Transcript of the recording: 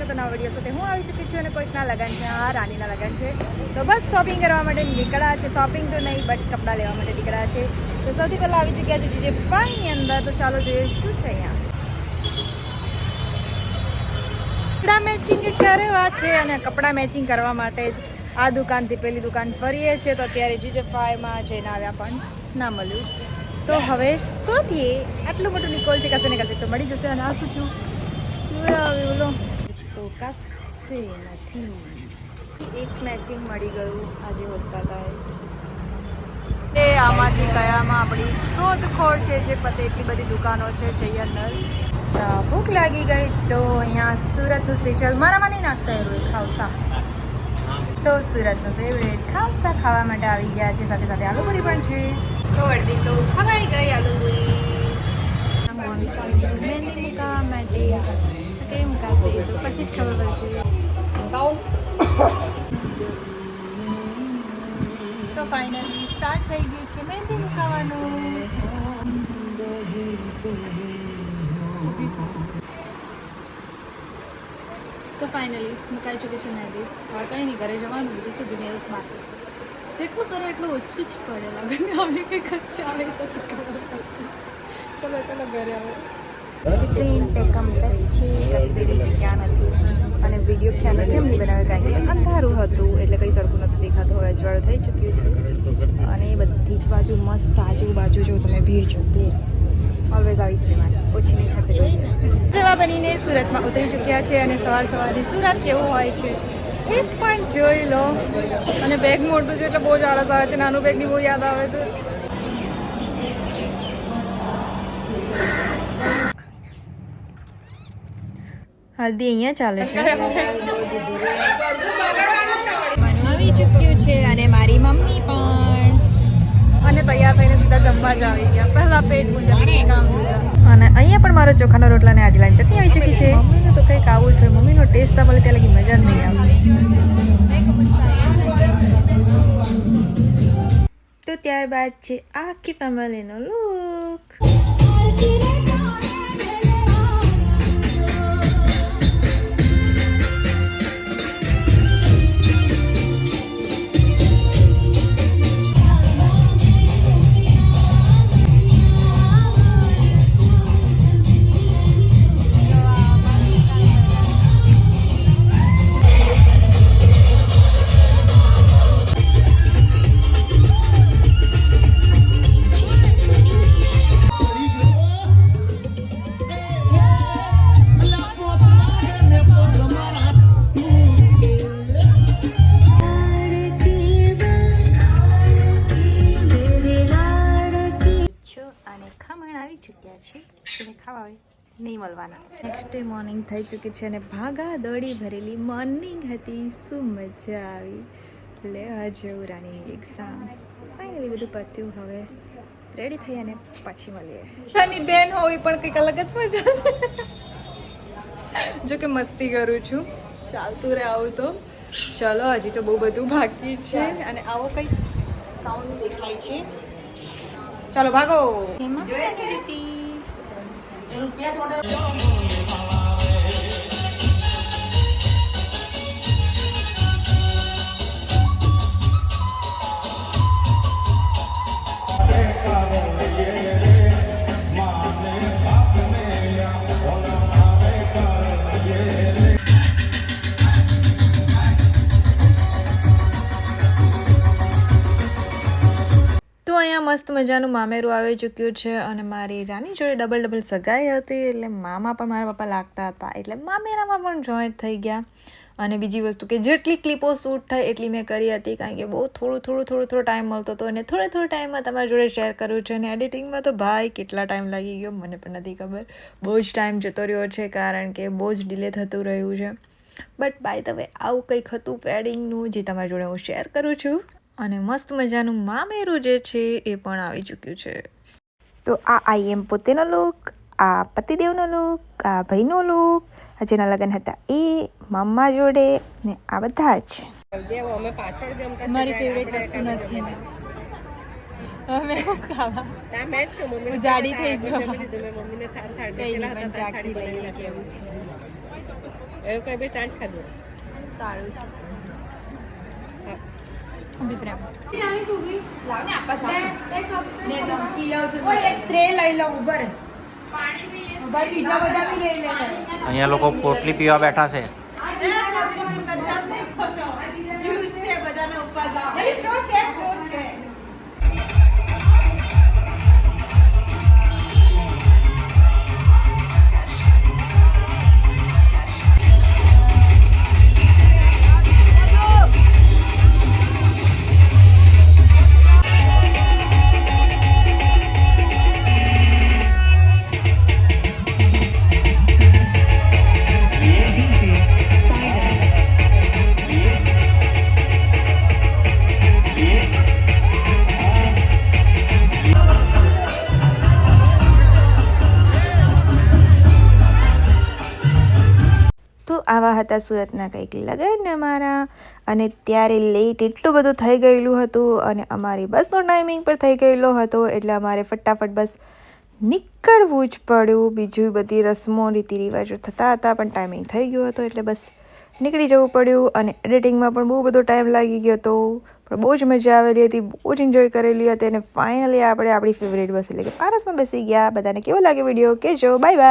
છો તો નવા વીડિયો સાથે હું આવી ચૂકી છું અને કોઈકના લગન છે હા રાનીના લગન છે. તો બસ શોપિંગ કરવા માટે નીકળ્યા છે. શોપિંગ તો નહીં બટ કપડાં લેવા માટે નીકળ્યા છે. તો સૌથી પહેલાં આવી ચૂક્યા છે જે પાણીની અંદર. તો ચાલો જોઈએ શું છે અહીંયા. મેચિંગ કરવા છે અને કપડાં મેચિંગ કરવા માટે આ દુકાનથી પેલી દુકાન ફરીએ છીએ. તો અત્યારે જીજે ફાઈવમાં જઈને આવ્યા પણ ના મળ્યું. તો હવે શોધીએ. આટલું મોટું નિકોલ છે, કશે ને કશે તો મળી જશે. અને આ શું થયું? હવે આવ્યું લો તો કશે નથી. એક મેચિંગ મળી ગયું આજે હોતા હતા તે આમાંથી કયામાં આપણી શોધખોળ છે જે પતે એટલી બધી દુકાનો છે જઈએ ભૂખ લાગી ગઈ તો અહીંયા સુરતનું સ્પેશિયલ મારામાં નહીં નાખતા એ ખાવસા. તો સુરતનું ફેવરેટ ખાવસા ખાવા માટે આવી ગયા છે સાથે સાથે આલુપુરી પણ છે. તો અડધી તો ખવાઈ ગઈ આલુપુરી મહેંદી મૂકવા માટે કેમ એ તો પછી જ ખબર પડશે. તો ફાઇનલી સ્ટાર્ટ થઈ ગયું છે મહેંદી મુકાવાનું. તો ફાઇનલી મુકાઈ ચૂકી છે મહેંદી. હવે કંઈ નહીં ઘરે જવાનું બીજું છે જુનિયર્સ બાકી જેટલું કરો એટલું ઓછું જ પડે. લાગે આવે કંઈક ચાલે તો. ચલો ચલો ઘરે આવે. ટ્રેન પે કમ્પ્લેટ છે કશે જગ્યા નથી. અને વીડિયો ખ્યાલ કેમ નહીં બનાવે? કારણ કે અંધારું હતું, એટલે કંઈ સરખું નથી દેખાતું. હવે અજવાળું થઈ ચૂક્યું છે. અને બધી જ બાજુ મસ્ત આજુબાજુ જો તમે ભીડ જો ભીડ ઓલવેઝ આવી જ રહેવાની. ઓછી નહીં થશે જવા બનીને સુરતમાં ઉતરી ચૂક્યા છે અને સવાર સવારથી સુરત કેવું હોય છે, એ પણ જોઈ લો. અને બેગ મોટું છે એટલે બહુ જ આળસ આવે છે, નાનું બેગની બહુ યાદ આવે છે હલ્દી અહીંયા ચાલે છે. આવી ચૂક્યું છે અને મારી મમ્મી પણ. અને તૈયાર થઈને સીધા જમવા જ આવી ગયા. પહેલા પેટ પૂજા કામ અને અહીંયા પણ મારો ચોખાનો રોટલા ને આજલાની ચટણી આવી ચૂકી છે. મમ્મીનું તો કંઈક આવું છે મમ્મીનો ટેસ્ટ તો ભલે ત્યાં લગી મજા જ નહીં આવે. તો ત્યારબાદ છે આખી ફેમિલીનો લુક મળવાના મોર્નિંગ થઈ ચૂકી છે અને ભાગા દોડી ભરેલી મોર્નિંગ હતી. શું મજા આવી. લે જવું રાણીની એક્ઝામ ફાઇનલી બધું પત્યું હવે. રેડી થઈ અને પછી મળીએ. તાની બેન હોવી પણ કંઈક અલગ જ મજા છે. જો કે મસ્તી કરું છું. ચાલતું રહે આવું તો. ચલો હજી તો બહુ બધું બાકી છે અને આવો કંઈક કાઉન્ટ દેખાય છે. ચાલો ભાગો. જોયા છે રીતિ તો અહીંયા મસ્ત મજાનું મામેરું આવી ચૂક્યું છે અને મારી રાની જોડે ડબલ ડબલ સગાઈ હતી એટલે મામા પણ મારા પપ્પા લાગતા હતા. એટલે મામેરામાં પણ જોઈન્ટ થઈ ગયા. અને બીજી વસ્તુ કે જેટલી ક્લિપો શૂટ થાય એટલી મેં કરી હતી કારણ કે બહુ થોડું થોડું થોડું, થોડો ટાઈમ મળતો હતો અને થોડા થોડા ટાઈમમાં તમારી જોડે શેર કર્યું છે. અને એડિટિંગમાં તો ભાઈ કેટલા ટાઈમ લાગી ગયો મને પણ નથી ખબર. બહુ જ ટાઈમ જતો રહ્યો છે કારણ કે બહુ જ ડિલે થતું રહ્યું છે. બટ બાય ધ વે આવું કંઈક હતું પેડિંગનું જે તમારી જોડે હું શેર કરું છું? અને મસ્ત મજાનું મામેરું જે છે એ પણ આવી ચૂક્યું છે. તો આ આઈ એમ પોતેનો લુક આ પતિદેવનો લુક આ ભાઈનો લુક જેના લગ્ન હતા એ મમ્મા જોડે ને આ બધા જ. દેવો અમે પાછળ જમતા મારી ફેવરેટ વસ્તુ નથી. અમે ખાવા. ના મેં જ છું મમ્મી હું જાડી થઈ જાઉં. જમી લીધું મેં મમ્મીને થાળ થાળ કઈ હતા થાળ થાળી લઈએ કેવું છે. એવું કઈ બી ચાંચ ખાધું? સારું છે ટ્રે લઈ લઉં ઉભર ભાઈ બીજા બધા બી લઈ લે અહીંયા લોકો પોટલી પીવા બેઠા છે. આવા હતા સુરતના કંઈક લગ્ન અમારા અને ત્યારે લેટ એટલું બધું થઈ ગયેલું હતું અને અમારી બસનો ટાઈમિંગ પર થઈ ગયેલો હતો એટલે અમારે ફટાફટ બસ નીકળવું જ પડ્યું. બીજું બધી રસમો રીતિ રિવાજો થતા હતા પણ ટાઈમિંગ થઈ ગયો હતો એટલે બસ નીકળી જવું પડ્યું અને એડિટિંગમાં પણ બહુ બધો ટાઈમ લાગી ગયો હતો. પણ બહુ જ મજા આવેલી હતી, બહુ જ એન્જોય કરેલી હતી અને ફાઇનલી આપણે આપણી ફેવરેટ બસ એટલે કે પારસમાં બેસી ગયા. બધાને કેવો લાગે વીડિયો કહેજો બાય બાય